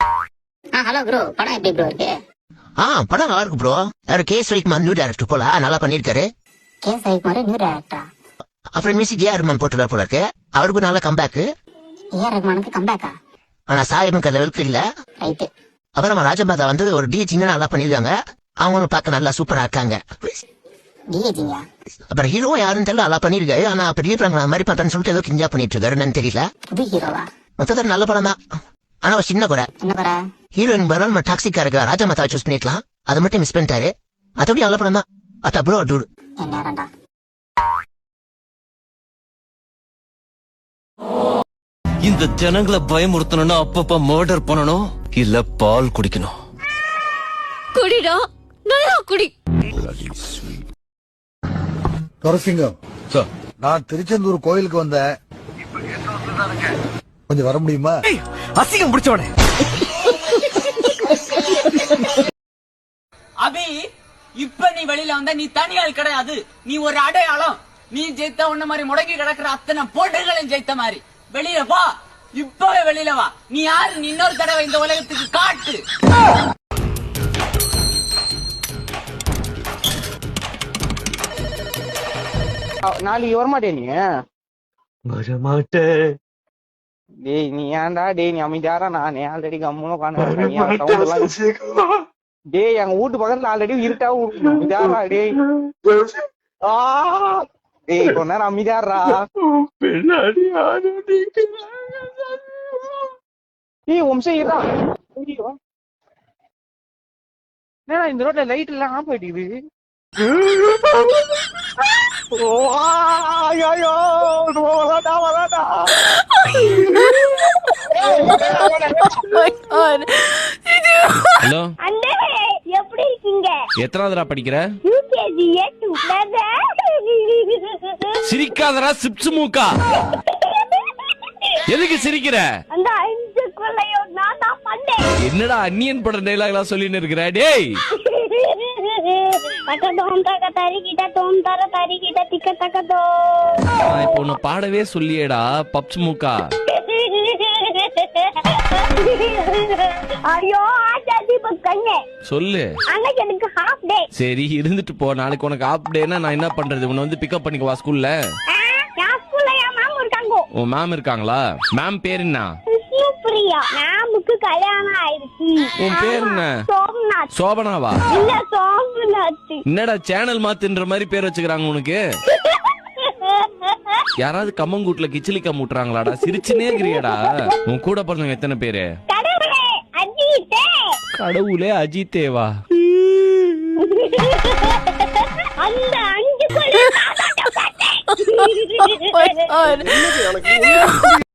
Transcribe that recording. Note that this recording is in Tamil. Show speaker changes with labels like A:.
A: ஆ ஹலோ ப்ரோ படம் எப்படி ப்ரோ இருக்கு?
B: ஆ படம் நல்லா இருக்கு ப்ரோ யாரு கே ஸ்ரீகுமார் நியூ டேரக்டர் போல. நல்லா பண்ணிருக்காரு
A: கே சைகுமார் நியூ டேரக்டரா
B: அப்புறம் மியூசிக் ஏஆர் ரஹ்மான் போட்டுருவார் போல இருக்கு. அவருக்கு நல்ல கம்பேக்
A: ஏஆர் ரஹ்மானுக்கு கம்பேக்கா
B: ஆனா சாயமுக்கு அந்த அளவுக்கு இல்ல.
A: ரைட்டு
B: அப்புறம் ராஜமாதா வந்து ஒரு டிஜிங்க நல்லா பண்ணிருக்காங்க அவங்களும் பார்க்க நல்லா சூப்பரா இருக்காங்க. அப்புறம் ஹீரோ யாருன்னு தெரியல நல்லா பண்ணிருக்காரு ஆனா பெரிய மாதிரி சொல்லிட்டு ஏதோ கிஞ்சா பண்ணிட்டு இருக்காரு என்னன்னு தெரியல. மொத்தத்தில் நல்ல படம் தான் ஆனா ஒரு சின்ன குறை. ஹீரோயின் பதிலாக நம்ம டாக்ஸிக்கா இருக்க ராஜமாதா சூஸ் பண்ணிருக்கலாம் அதை மட்டும் மிஸ் பண்ணிட்டாரு. மற்றபடி நல்ல படம் தான் அத்தா ப்ரோ டூடு
C: இந்த ஜனங்களை பயமுறுத்தணும்னா அப்பப்ப மர்டர் பண்ணணும் இல்ல பால் குடிக்கணும்.
D: குடிடா நல்லா குடி.
E: துரசிங்கம் நான் திருச்செந்தூர் கோயிலுக்கு வந்தேன். கொஞ்சம் வர முடியுமா?
C: அசிங்கம் பிடிச்சவனே.
F: அபி இப்ப நீ வெளியில வந்த நீ தனியாள் கிடையாது. நீ ஒரு அடையாளம். நீ ஜெயித்த உன்ன மாதிரி முடங்கி கிடக்குற அத்தனை போட்டுகளையும் ஜெயித்த மாதிரி. வெளியில வா. இப்பவே வெளியில வா. நீ யாரு? நீ இன்னொரு தடவை இந்த உலகத்துக்கு காட்டு.
G: நாளைக்கு வரமாட்டே நீ.
C: வரமாட்டேன்.
G: டேய் நீ ஏன்டா டேய் நீ அமைதியாரா? நான் ஆல்ரெடி கம்முன்னு உட்காந்து டேய் எங்க வீட்டு பக்கத்துல ஆல்ரெடி இருட்டா அமைதியாரா டேய்? டேய் கொஞ்ச நேரம் அமைதியாரா? டேய் வம்சம் இருடா. என்னடா இந்த ரோட்ல லைட் எல்லாம் ஆஃப் ஆயிடுது ஓ ஐயோ.
H: ஹலோ
I: அண்ணே எப்படி இருக்கீங்க?
H: எத்தனாவதுடா படிக்கிற?
I: யூகேஜி ஏ டூ
H: சிரிக்காதடா சிப்ஸ் மூக்கா. எதுக்கு சிரிக்கிற?
I: அந்த அஞ்சு கொள்ளையும் நான் தான் பண்ணேன்.
H: என்னடா அன்னியன் பட டைலாக்லாம் சொல்லின்னு இருக்கிற? டேய்! பாடவே சொல்லியேடா பப்ஸ் மூக்கா.
I: ஐயோ ஆச்சா தீபக் கண்ணே.
H: சொல்லு.
I: அன்னைக்கு எனக்கு ஹாஃப் டே
H: சரி இருந்துட்டு போ. நாளைக்கு உனக்கு ஆஃப் டேனா நான் என்ன பண்றது? உன்னை வந்து பிக்கப் பண்ணிக்குவா ஸ்கூல்ல
I: ஸ்கூல்ல என் மேம் இருக்காங்க.
H: உன் மேம் இருக்காங்களா? மேம் பேர் என்ன?
I: பிரியா. மேமுக்கு கல்யாணம் ஆயிடுச்சு.
H: உன் பேர் என்ன?
I: சோம்நாத்.
H: சோபனாவா?
I: இல்ல சோம்நாத்.
H: என்னடா சேனல் மாத்துன்ற மாதிரி பேர் வச்சுக்கிறாங்க உனக்கு? யாராவது கம்மங்கூட்ல கிச்சிலி கம்முட்டுறாங்களாடா சிரிச்சுனே இருக்கிறியடா. உன் கூட பிறந்தவங்க எத்தனை பேரு?
I: கடவுளே அஜித்தே
H: கடவுளே அஜித்தேவா.
I: அந்த அஞ்சு